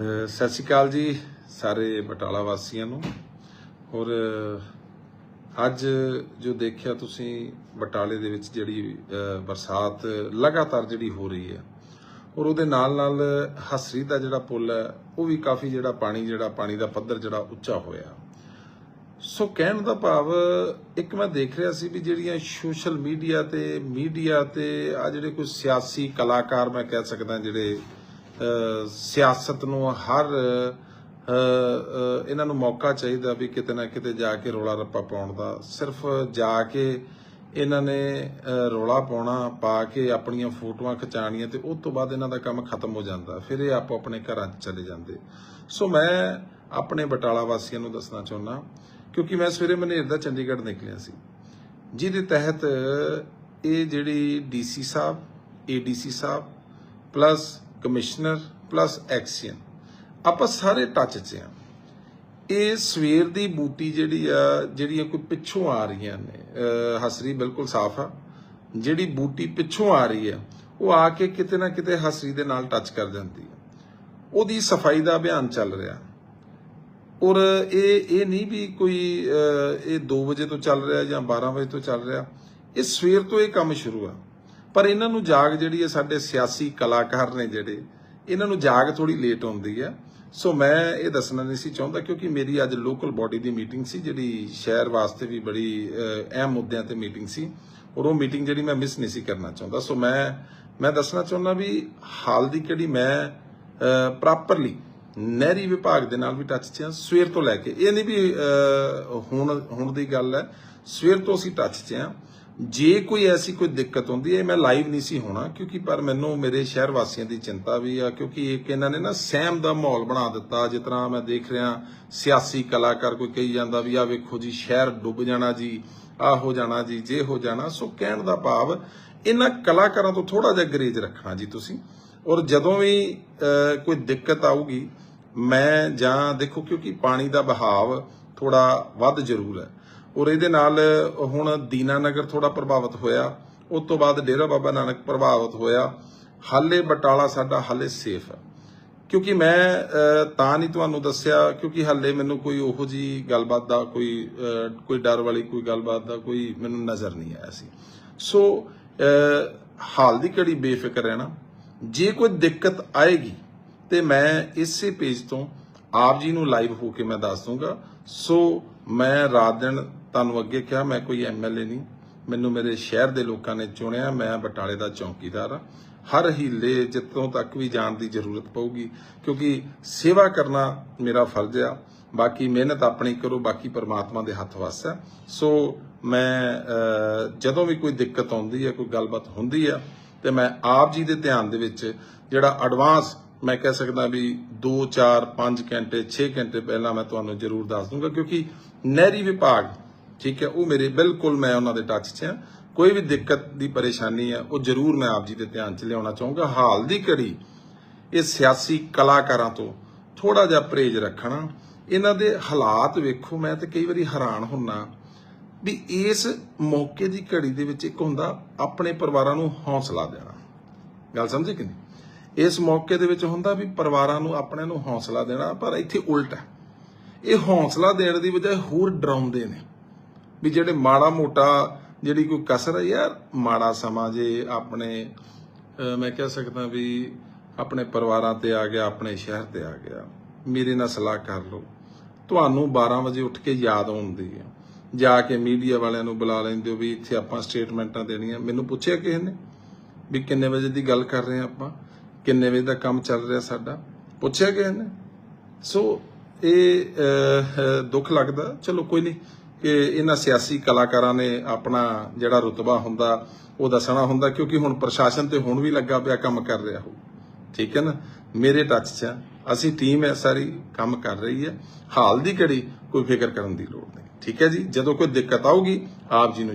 ਸਤਿ ਸ਼੍ਰੀ ਅਕਾਲ ਜੀ ਸਾਰੇ ਬਟਾਲਾ ਵਾਸੀਆਂ ਨੂੰ। ਔਰ ਅੱਜ ਜੋ ਦੇਖਿਆ ਤੁਸੀਂ ਬਟਾਲੇ ਦੇ ਵਿੱਚ ਜਿਹੜੀ ਬਰਸਾਤ ਲਗਾਤਾਰ ਜਿਹੜੀ ਹੋ ਰਹੀ ਹੈ, ਔਰ ਉਹਦੇ ਨਾਲ ਨਾਲ ਹਸਰੀ ਦਾ ਜਿਹੜਾ ਪੁਲ ਹੈ, ਉਹ ਵੀ ਕਾਫੀ ਜਿਹੜਾ ਪਾਣੀ ਜਿਹੜਾ ਪਾਣੀ ਦਾ ਪੱਧਰ ਜਿਹੜਾ ਉੱਚਾ ਹੋਇਆ। ਸੋ ਕਹਿਣ ਦਾ ਭਾਵ, ਇੱਕ ਮੈਂ ਦੇਖ ਰਿਹਾ ਸੀ ਵੀ ਜਿਹੜੀਆਂ ਸੋਸ਼ਲ ਮੀਡੀਆ ਤੇ ਮੀਡੀਆ ਤੇ ਆ ਜਿਹੜੇ ਕੋਈ ਸਿਆਸੀ ਕਲਾਕਾਰ ਮੈਂ ਕਹਿ ਸਕਦਾ ਜਿਹੜੇ ਸਿਆਸਤ ਨੂੰ ਹਰ ਇਹਨਾਂ ਨੂੰ ਮੌਕਾ ਚਾਹੀਦਾ ਵੀ ਕਿਤੇ ਨਾ ਕਿਤੇ ਜਾ ਕੇ ਰੋਲਾ ਰੱਪਾ ਪਾਉਣ ਦਾ। ਸਿਰਫ ਜਾ ਕੇ ਇਹਨਾਂ ਨੇ ਅਹ, ਰੌਲਾ ਪਾਉਣਾ ਪਾ ਕੇ ਆਪਣੀਆਂ ਫੋਟੋਆਂ ਖਿਚਾਣੀਆਂ ਤੇ ਉਸ ਤੋਂ ਬਾਅਦ ਇਹਨਾਂ ਦਾ ਕੰਮ ਖਤਮ ਹੋ ਜਾਂਦਾ। ਫਿਰ ਇਹ ਆਪੋ ਆਪਣੇ ਘਰਾਂ 'ਚ ਚਲੇ ਜਾਂਦੇ। ਸੋ ਮੈਂ ਆਪਣੇ ਬਟਾਲਾ ਵਾਸੀਆਂ ਨੂੰ ਦੱਸਣਾ ਚਾਹੁੰਦਾ ਕਿਉਂਕਿ ਮੈਂ ਸਵੇਰੇ ਮਨੇਰ ਦਾ ਚੰਡੀਗੜ੍ਹ ਨਿਕਲਿਆ ਸੀ। ਜਿਹਦੇ ਤਹਿਤ ਇਹ ਜਿਹੜੀ ਡੀਸੀ ਸਾਹਿਬ ਏਡੀਸੀ ਸਾਹਿਬ ਪਲੱਸ ਕਮਿਸ਼ਨਰ ਪਲੱਸ ਐਕਸੀਅਨ। ਆਪਾਂ ਸਾਰੇ ਟੱਚ 'ਚ ਆ ਇਹ ਸਵੇਰ ਦੀ ਬੂਟੀ ਜਿਹੜੀ ਆ, ਜਿਹੜੀਆਂ ਕੋਈ ਪਿੱਛੋਂ ਆ ਰਹੀਆਂ ਨੇ, ਅਹ ਹਸਰੀ ਬਿਲਕੁਲ ਸਾਫ਼ ਆ। ਜਿਹੜੀ ਬੂਟੀ ਪਿੱਛੋਂ ਆ ਰਹੀ ਆ, ਉਹ ਆ ਕੇ ਕਿਤੇ ਨਾ ਕਿਤੇ ਹਸਰੀ ਦੇ ਨਾਲ ਟੱਚ ਕਰ ਜਾਂਦੀ ਆ। ਉਹਦੀ ਸਫ਼ਾਈ ਦਾ ਅਭਿਆਨ ਚੱਲ ਰਿਹਾ। ਔਰ ਇਹ ਇਹ ਨਹੀਂ ਵੀ ਕੋਈ ਇਹ 2 ਵਜੇ ਤੋਂ ਚੱਲ ਰਿਹਾ ਜਾਂ 12 ਵਜੇ ਤੋਂ ਚੱਲ ਰਿਹਾ। ਇਹ ਸਵੇਰ ਤੋਂ ਇਹ ਕੰਮ ਸ਼ੁਰੂ ਆ। ਪਰ ਇਹਨਾਂ ਨੂੰ ਜਾਗ ਜਿਹੜੀ ਹੈ ਸਾਡੇ ਸਿਆਸੀ ਕਲਾਕਾਰ ਨੇ ਜਿਹੜੇ, ਇਹਨਾਂ ਨੂੰ ਜਾਗ ਥੋੜੀ ਲੇਟ ਆਉਂਦੀ ਹੈ। ਸੋ ਮੈਂ ਇਹ ਦੱਸਣਾ ਨਹੀਂ ਸੀ ਚਾਹੁੰਦਾ ਕਿਉਂਕਿ ਮੇਰੀ ਅੱਜ ਲੋਕਲ ਬਾਡੀ ਦੀ ਮੀਟਿੰਗ ਸੀ, ਜਿਹੜੀ ਸ਼ਹਿਰ ਵਾਸਤੇ ਵੀ ਬੜੀ ਅਹਿਮ ਮੁੱਦਿਆਂ ਤੇ ਮੀਟਿੰਗ ਸੀ। ਔਰ ਉਹ ਮੀਟਿੰਗ ਜਿਹੜੀ ਮੈਂ ਮਿਸ ਨਹੀਂ ਸੀ ਕਰਨਾ ਚਾਹੁੰਦਾ। ਸੋ ਮੈਂ ਮੈਂ ਦੱਸਣਾ ਚਾਹੁੰਦਾ ਵੀ ਹਾਲ ਦੀ ਕਿਹੜੀ ਮੈਂ ਪ੍ਰੋਪਰਲੀ ਨਹਿਰੀ ਵਿਭਾਗ ਦੇ ਨਾਲ ਵੀ ਟੱਚ 'ਚ ਹਾਂ। ਸਵੇਰ ਤੋਂ ਲੈ ਕੇ, ਇਹ ਨਹੀਂ ਵੀ ਹੁਣ ਹੁਣ ਦੀ ਗੱਲ ਹੈ। ਸਵੇਰ ਤੋਂ ਅਸੀਂ ਟੱਚ 'ਚ ਹਾਂ। ਜੇ ਕੋਈ ਐਸੀ ਕੋਈ ਦਿੱਕਤ ਹੁੰਦੀ ਹੈ ਮੈਂ ਲਾਈਵ ਨਹੀਂ ਸੀ ਹੋਣਾ, ਕਿਉਂਕਿ ਪਰ ਮੈਨੂੰ ਮੇਰੇ ਸ਼ਹਿਰ ਵਾਸੀਆਂ ਦੀ ਚਿੰਤਾ ਵੀ ਆ, ਕਿਉਂਕਿ ਇੱਕ ਇਹਨਾਂ ਨੇ ਨਾ ਸਹਿਮ ਦਾ ਮਾਹੌਲ ਬਣਾ ਦਿੱਤਾ, ਜਿਸ ਤਰ੍ਹਾਂ ਮੈਂ ਦੇਖ ਰਿਹਾ, ਸਿਆਸੀ ਕਲਾਕਾਰ ਕੋਈ ਕਹੀ ਜਾਂਦਾ ਵੀ ਆ ਵੇਖੋ ਜੀ, ਸ਼ਹਿਰ ਡੁੱਬ ਜਾਣਾ ਜੀ ਆ ਹੋ ਜਾਣਾ ਜੀ, ਜੇ ਹੋ ਜਾਣਾ। ਸੋ ਕਹਿਣ ਦਾ ਭਾਵ, ਇਹਨਾਂ ਕਲਾਕਾਰਾਂ ਤੋਂ ਥੋੜਾ ਜਿਹਾ ਗਰੇਜ ਰੱਖਣਾ ਜੀ ਤੁਸੀਂ। ਔਰ ਜਦੋਂ ਵੀ ਕੋਈ ਦਿੱਕਤ ਆਊਗੀ, ਮੈਂ ਜਾਂ ਦੇਖੋ, ਕਿਉਂਕਿ ਪਾਣੀ ਦਾ ਬਹਾਵ ਥੋੜਾ ਵੱਧ ਜ਼ਰੂਰ ਹੈ। ਔਰ ਇਹਦੇ ਨਾਲ ਹੁਣ ਦੀਨਾਨਗਰ ਥੋੜਾ ਪ੍ਰਭਾਵਿਤ ਹੋਇਆ, ਉਸ ਤੋਂ ਬਾਅਦ ਡੇਰਾ ਬਾਬਾ ਨਾਨਕ ਪ੍ਰਭਾਵਿਤ ਹੋਇਆ। ਹਾਲੇ ਬਟਾਲਾ ਸਾਡਾ ਹਾਲੇ ਸੇਫ ਹੈ ਕਿਉਂਕਿ ਮੈਂ ਤਾਂ ਨਹੀਂ ਤੁਹਾਨੂੰ ਦੱਸਿਆ, ਕਿਉਂਕਿ ਹਾਲੇ ਮੈਨੂੰ ਕੋਈ ਉਹੋ ਜੀ ਗੱਲਬਾਤ ਦਾ ਕੋਈ ਕੋਈ ਡਰ ਵਾਲੀ ਕੋਈ ਗੱਲਬਾਤ ਦਾ ਕੋਈ ਮੈਨੂੰ ਨਜ਼ਰ ਨਹੀਂ ਆਇਆ ਸੀ। ਸੋ ਹਾਲ ਦੀ ਘੜੀ ਬੇਫਿਕਰ ਰਹਿਣਾ? ਜੇ ਕੋਈ ਦਿੱਕਤ ਆਏਗੀ, ਤੇ ਮੈਂ ਇਸੇ ਪੇਜ ਤੋਂ ਆਪ ਜੀ ਨੂੰ ਲਾਈਵ ਹੋ ਕੇ ਮੈਂ ਦੱਸ ਦੂੰਗਾ। ਸੋ, ਮੈਂ ਰਾਤ ਦਿਨ ਤੁਹਾਨੂੰ ਅੱਗੇ ਕਿਹਾ, ਮੈਂ ਕੋਈ ਐਮਐਲਏ ਨਹੀਂ। ਮੈਨੂੰ ਮੇਰੇ ਸ਼ਹਿਰ ਦੇ ਲੋਕਾਂ ਨੇ ਚੁਣਿਆ, ਮੈਂ ਬਟਾਲੇ ਦਾ ਚੌਕੀਦਾਰ ਹਾਂ। ਹਰ ਹੀਲੇ ਜਿੱਤੋਂ ਤੱਕ ਵੀ ਜਾਣ ਦੀ ਜ਼ਰੂਰਤ ਪਊਗੀ, ਕਿਉਂਕਿ ਸੇਵਾ ਕਰਨਾ ਮੇਰਾ ਫਰਜ਼ ਆ। ਬਾਕੀ ਮਿਹਨਤ ਆਪਣੀ ਕਰੋ, ਬਾਕੀ ਪਰਮਾਤਮਾ ਦੇ ਹੱਥ ਵੱਸ ਹੈ। ਸੋ ਮੈਂ ਜਦੋਂ ਵੀ ਕੋਈ ਦਿੱਕਤ ਆਉਂਦੀ ਹੈ, ਕੋਈ ਗੱਲਬਾਤ ਹੁੰਦੀ ਆ ਤੇ ਮੈਂ ਆਪ ਜੀ ਦੇ ਧਿਆਨ ਦੇ ਵਿੱਚ ਜਿਹੜਾ ਐਡਵਾਂਸ ਮੈਂ ਕਹਿ ਸਕਦਾ ਵੀ 2 4 5 ਘੰਟੇ 6 ਘੰਟੇ ਪਹਿਲਾਂ ਮੈਂ ਤੁਹਾਨੂੰ ਜ਼ਰੂਰ ਦੱਸ ਦੂੰਗਾ, ਕਿਉਂਕਿ ਨਹਿਰੀ ਵਿਭਾਗ ਠੀਕ ਹੈ, ਉਹ ਮੇਰੇ ਬਿਲਕੁਲ ਮੈਂ ਉਹਨਾਂ ਦੇ ਟੱਚ 'ਚ ਆ ਕੋਈ ਵੀ ਦਿੱਕਤ ਦੀ ਪਰੇਸ਼ਾਨੀ ਹੈ, ਉਹ ਜ਼ਰੂਰ ਮੈਂ ਆਪ ਜੀ ਦੇ ਧਿਆਨ 'ਚ ਲਿਆਉਣਾ ਚਾਹੂੰਗਾ। ਹਾਲ ਦੀ ਘੜੀ, ਇਹ ਸਿਆਸੀ ਕਲਾਕਾਰਾਂ ਤੋਂ ਥੋੜਾ ਜਿਹਾ ਪਰਹੇਜ਼ ਰੱਖਣਾ, ਇਹਨਾਂ ਦੇ ਹਾਲਾਤ ਵੇਖੋ, ਮੈਂ ਤੇ ਕਈ ਵਾਰੀ ਹੈਰਾਨ ਹੁੰਨਾ ਵੀ ਇਸ ਮੌਕੇ ਦੀ ਘੜੀ ਦੇ ਵਿੱਚ ਇੱਕ ਹੁੰਦਾ, ਆਪਣੇ ਪਰਿਵਾਰਾਂ ਨੂੰ ਹੌਸਲਾ ਦੇਣਾ। ਗੱਲ ਸਮਝੇ ਕਿ ਨਹੀਂ? ਇਸ ਮੌਕੇ ਦੇ ਵਿੱਚ ਹੁੰਦਾ ਵੀ ਪਰਿਵਾਰਾਂ ਨੂੰ ਆਪਣੇ ਨੂੰ ਹੌਸਲਾ ਦੇਣਾ, ਪਰ ਇੱਥੇ ਉਲਟ ਹੈ। ਇਹ ਹੌਸਲਾ ਦੇਣ ਦੀ ਬਜਾਏ ਹੋਰ ਡਰਾਉਂਦੇ ਨੇ। ਵੀ ਜਿਹੜੇ ਮਾੜਾ ਮੋਟਾ ਜਿਹੜੀ ਕੋਈ ਕਸਰ ਹੈ, ਯਾਰ ਮਾੜਾ ਸਮਾਂ ਜੇ ਆਪਣੇ ਮੈਂ ਕਹਿ ਸਕਦਾ ਵੀ ਆਪਣੇ ਪਰਿਵਾਰਾਂ ਤੇ ਆ ਗਿਆ, ਆਪਣੇ ਸ਼ਹਿਰ ਤੇ ਆ ਗਿਆ, ਮੇਰੇ ਨਾਲ ਸਲਾਹ ਕਰ ਲਓ। ਤੁਹਾਨੂੰ 12 ਵਜੇ ਉੱਠ ਕੇ ਯਾਦ ਆਉਂਦੀ ਹੈ। ਜਾ ਕੇ ਮੀਡੀਆ ਵਾਲਿਆਂ ਨੂੰ ਬੁਲਾ ਲੈਂਦੇ ਹੋ ਵੀ ਇੱਥੇ ਆਪਾਂ ਸਟੇਟਮੈਂਟਾਂ ਦੇਣੀਆਂ। ਮੈਨੂੰ ਪੁੱਛਿਆ ਕਿਸੇ ਨੇ ਵੀ ਕਿੰਨੇ ਵਜੇ ਦੀ ਗੱਲ ਕਰ ਰਹੇ ਹਾਂ ਆਪਾਂ? ਕਿੰਨੇ ਵਜੇ ਦਾ ਕੰਮ ਚੱਲ ਰਿਹਾ ਸਾਡਾ? ਪੁੱਛਿਆ ਕਿਸੇ ਨੇ? ਸੋ ਇਹ ਦੁੱਖ ਲੱਗਦਾ। ਚਲੋ ਕੋਈ ਨਹੀਂ ਕਿ ਇਹਨਾਂ ਸਿਆਸੀ ਕਲਾਕਾਰਾਂ ਨੇ ਆਪਣਾ ਜਿਹੜਾ ਰੁਤਬਾ ਹੁੰਦਾ, ਉਹ ਦੱਸਣਾ ਹੁੰਦਾ, ਕਿਉਂਕਿ ਹੁਣ ਪ੍ਰਸ਼ਾਸਨ ਤੇ ਹੁਣ ਵੀ ਲੱਗਾ ਪਿਆ ਕੰਮ ਕਰ ਰਿਹਾ ਹੋ ਠੀਕ ਹੈ ਨਾ? ਮੇਰੇ ਟੱਚ 'ਚ ਆ। ਅਸੀਂ ਟੀਮ ਹੈ, ਸਾਰੀ ਕੰਮ ਕਰ ਰਹੀ ਹੈ। ਹਾਲ ਦੀ ਘੜੀ ਕੋਈ ਫਿਕਰ ਕਰਨ ਦੀ ਲੋੜ ਨਹੀਂ। ਠੀਕ ਹੈ ਜੀ? ਜਦੋਂ ਕੋਈ ਦਿੱਕਤ ਆਊਗੀ, ਆਪ ਜੀ ਨੂੰ